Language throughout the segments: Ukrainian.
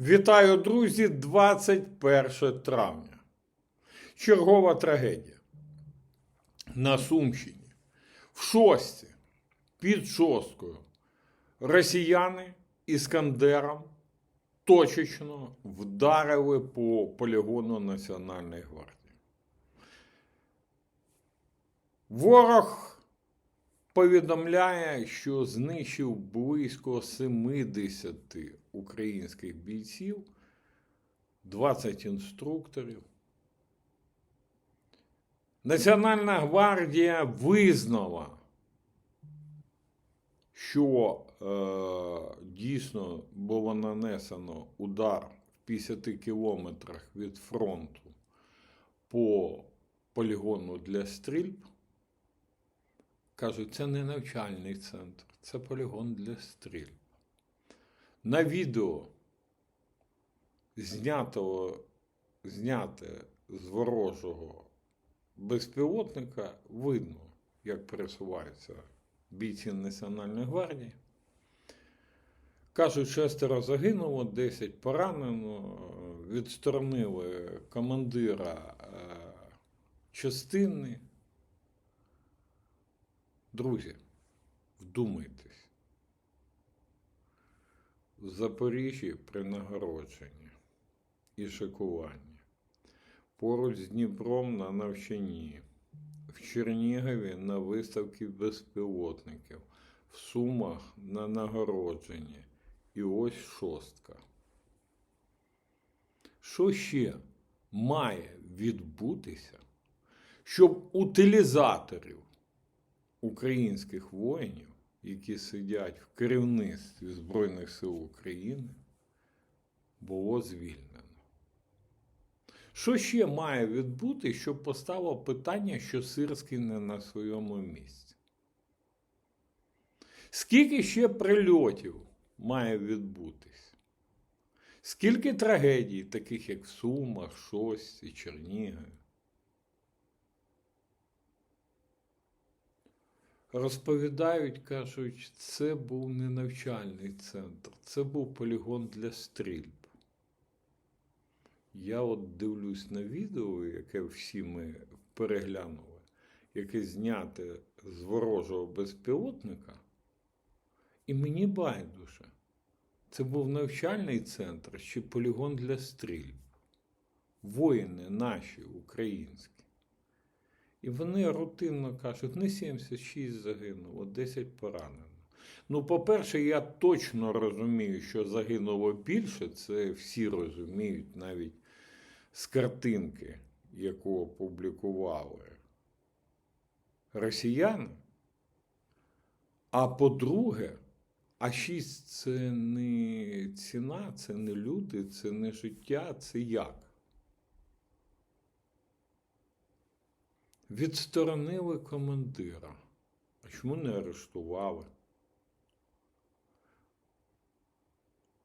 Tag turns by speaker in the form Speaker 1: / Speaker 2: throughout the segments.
Speaker 1: Вітаю, друзі, 21 травня. Чергова трагедія. На Сумщині. В шості під шосткою росіяни іскандером точечно вдарили по полігону Національної гвардії. Ворог повідомляє, що знищив близько 70 українських бійців, 20 інструкторів. Національна гвардія визнала, що е, дійсно було нанесено удар в 50 кілометрах від фронту по полігону для стрільб. Кажуть, це не навчальний центр, це полігон для стрільб. На відео, знятого, зняте з ворожого безпілотника, видно, як пересуваються бійці Національної гвардії. Кажуть, шестеро загинуло, 10 поранено, відсторонили командира е, частини. Друзі, вдумайтесь. В Запоріжжі при нагородженні і шикуванні, поруч з Дніпром на навчанні, в Чернігові на виставці безпілотників, в Сумах на нагородженні. І ось шостка. Що ще має відбутися, щоб утилізаторів українських воїнів, які сидять в керівництві Збройних сил України, було звільнено. Що ще має відбути, щоб поставило питання, що Сирський не на своєму місці? Скільки ще прильотів має відбутись? Скільки трагедій, таких як в Сумах, Шості, Чернігові? Розповідають, кажуть, це був не навчальний центр, це був полігон для стрільб. Я от дивлюсь на відео, яке всі ми переглянули, яке зняте з ворожого безпілотника, і мені байдуже, це був навчальний центр чи полігон для стрільб. Воїни наші українські. І вони рутинно кажуть, не 76 загинуло, 10 поранено. Ну, по-перше, я точно розумію, що загинуло більше, це всі розуміють навіть з картинки, яку опублікували росіяни. А по-друге, а 6 це не ціна, це не люди, це не життя, це як? Відсторонили командира. А чому не арештували?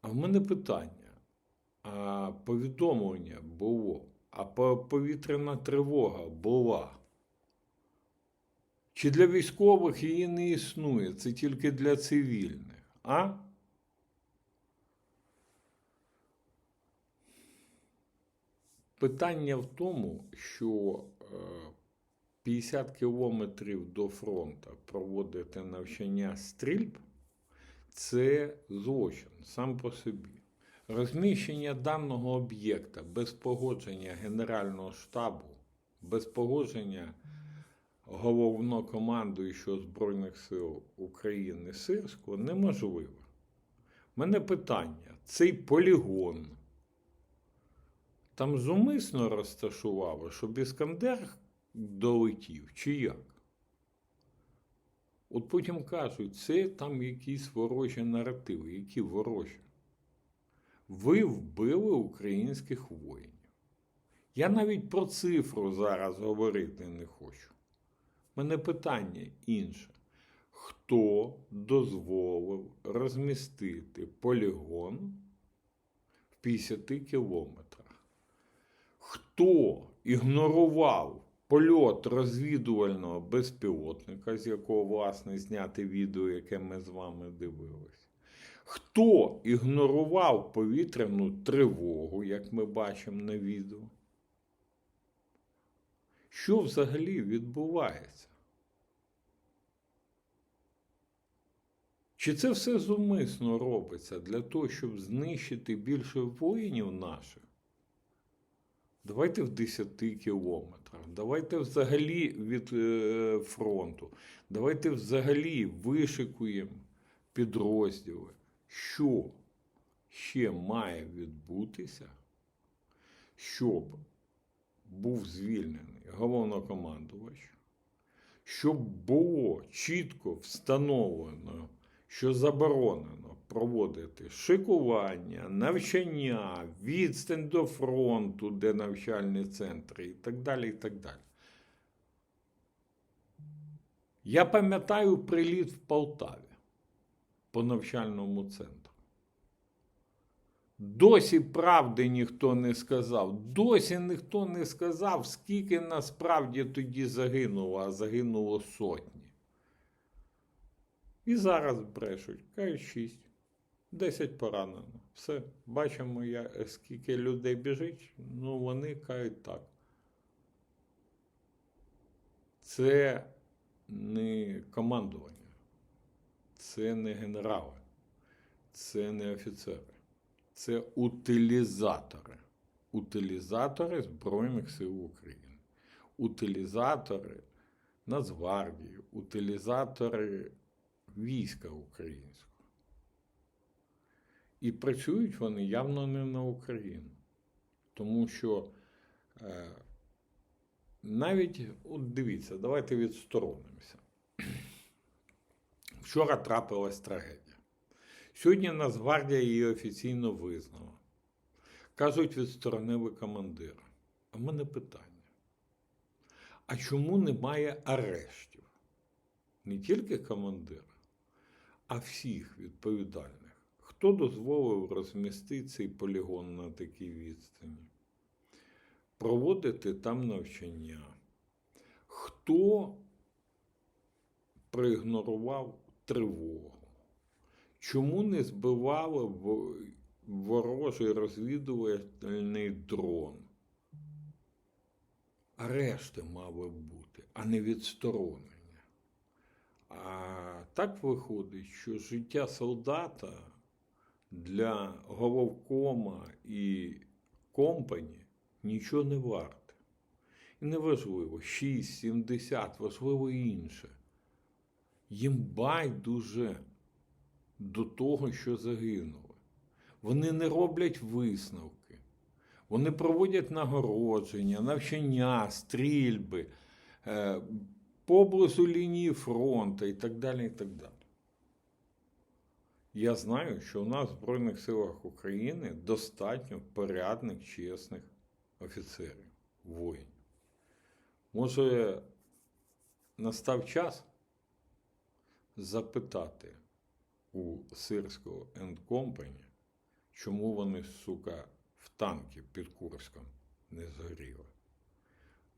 Speaker 1: А в мене питання. А повідомлення було, а повітряна тривога була. Чи для військових її не існує? Це тільки для цивільних, а? Питання в тому, що е, 50 кілометрів до фронту проводити навчання стрільб це злочин сам по собі. Розміщення даного об'єкта без погодження Генерального штабу, без погодження головнокомандуючого Збройних сил України Сирського неможливо. У мене питання: цей полігон там зумисно розташували, щоб Іскандер долетів, чи як? От потім кажуть, це там якісь ворожі наративи, які ворожі. Ви вбили українських воїнів. Я навіть про цифру зараз говорити не хочу. Мене питання інше. Хто дозволив розмістити полігон в 50 кілометрах? Хто ігнорував польот розвідувального безпілотника, з якого, власне, зняти відео, яке ми з вами дивились. Хто ігнорував повітряну тривогу, як ми бачимо на відео? Що взагалі відбувається? Чи це все зумисно робиться для того, щоб знищити більше воїнів наших? Давайте в 10 кілометрах, давайте взагалі від е, фронту, давайте взагалі вишикуємо підрозділи. Що ще має відбутися, щоб був звільнений головнокомандувач, щоб було чітко встановлено, що заборонено проводити шикування, навчання, відстань до фронту, де навчальні центри і так далі. і так далі. Я пам'ятаю приліт в Полтаві по навчальному центру. Досі правди ніхто не сказав. Досі ніхто не сказав, скільки насправді тоді загинуло, а загинуло сотні. І зараз брешуть, кажуть 6, 10 поранено. Все, бачимо, я, скільки людей біжить, ну вони кажуть так. Це не командування, це не генерали, це не офіцери. Це утилізатори. Утилізатори Збройних сил України, утилізатори Нацгвардії, утилізатори війська українського. І працюють вони явно не на Україну. Тому що е, навіть, от дивіться, давайте відсторонимося. Вчора трапилась трагедія. Сьогодні Нацгвардія її офіційно визнала. Кажуть, відсторонили командира. А в мене питання. А чому немає арештів? Не тільки командира, а всіх відповідальних. Хто дозволив розмістити цей полігон на такій відстані? Проводити там навчання? Хто проігнорував тривогу? Чому не збивали ворожий розвідувальний дрон? Арешти мали бути, а не відсторонення. А так виходить, що життя солдата для головкома і компані нічого не варте. І не важливо 6, 70, важливо інше. Їм байдуже до того, що загинули. Вони не роблять висновки. Вони проводять нагородження, навчання, стрільби, е, поблизу лінії фронту і так далі. і так далі. Я знаю, що у нас в Збройних силах України достатньо порядних, чесних офіцерів, воїнів. Може, настав час запитати у Сирського Енд Company, чому вони, сука, в танки під Курском не згоріли.